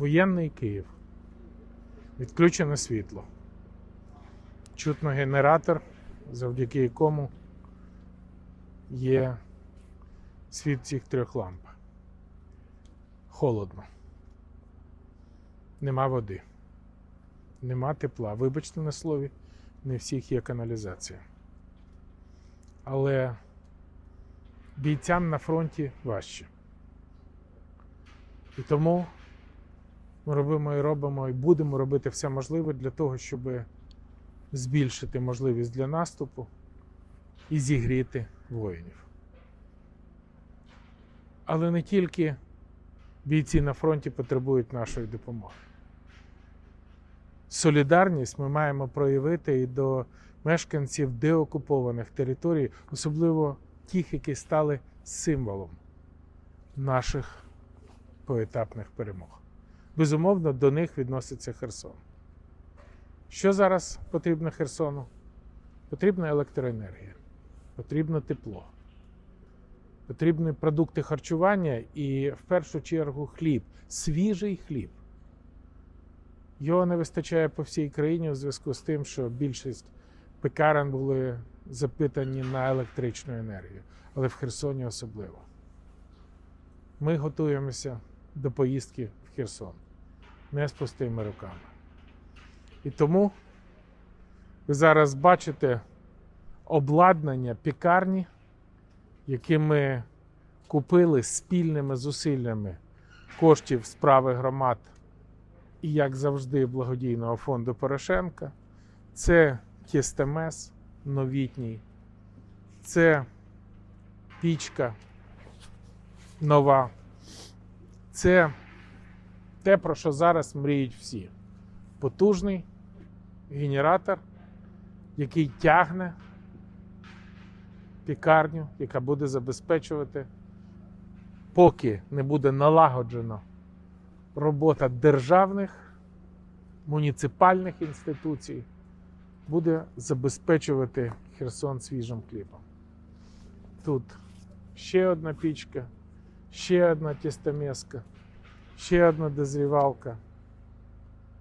Воєнний Київ. Відключене світло. Чутно генератор, завдяки якому є світ цих трьох ламп. Холодно. Нема води. Нема тепла. Вибачте на слові, не всіх є каналізація. Але бійцям на фронті важче. І тому ми робимо і робимо, і будемо робити все можливе для того, щоб збільшити можливість для наступу і зігріти воїнів. Але не тільки бійці на фронті потребують нашої допомоги. Солідарність ми маємо проявити і до мешканців деокупованих територій, особливо тих, які стали символом наших поетапних перемог. Безумовно, до них відноситься Херсон. Що зараз потрібно Херсону? Потрібна електроенергія, потрібно тепло, потрібні продукти харчування і в першу чергу хліб, свіжий хліб. Його не вистачає по всій країні у зв'язку з тим, що більшість пекарен були запитані на електричну енергію, але в Херсоні особливо. Ми готуємося до поїздки в Херсон не з пустими руками. І тому ви зараз бачите обладнання пікарні, яке ми купили спільними зусиллями коштів справи громад і, як завжди, благодійного фонду Порошенка. Це тістемес новітній, це пічка нова. Це те, про що зараз мріють всі. Потужний генератор, який тягне пікарню, яка буде забезпечувати, поки не буде налагоджена робота державних, муніципальних інституцій, буде забезпечувати Херсон свіжим хлібом. Тут ще одна пічка, ще одна тістомеска, ще одна дозрівалка.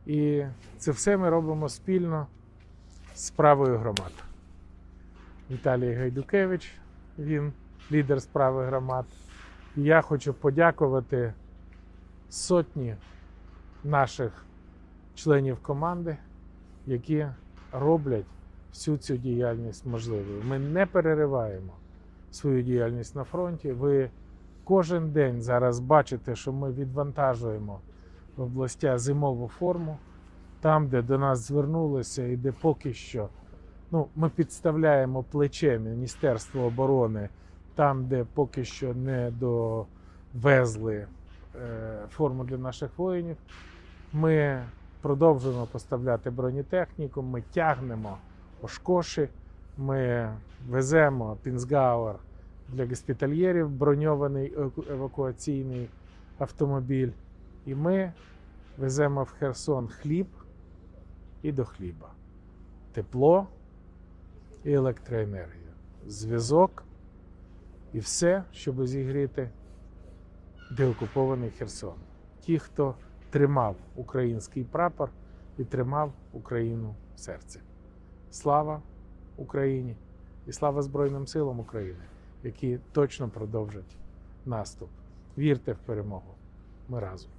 І це все ми робимо спільно з справою громад. Віталій Гайдукевич, він лідер справи громад. І я хочу подякувати сотні наших членів команди, які роблять всю цю діяльність можливою. Ми не перериваємо свою діяльність на фронті. Ви кожен день зараз бачите, що ми відвантажуємо в областя зимову форму, там, де до нас звернулися, і де поки що ну, ми підставляємо плече Міністерства оборони, там, де поки що не довезли е, форму для наших воїнів. Ми продовжуємо поставляти бронетехніку, ми тягнемо Ошкоші, ми веземо Пінсгауер для госпітальєрів, броньований евакуаційний автомобіль. І ми веземо в Херсон хліб і до хліба, тепло і електроенергію, зв'язок і все, щоб зігріти деокупований Херсон. Ті, хто тримав український прапор і тримав Україну в серці. Слава Україні і слава Збройним силам України, які точно продовжать наступ. Вірте в перемогу. Ми разом.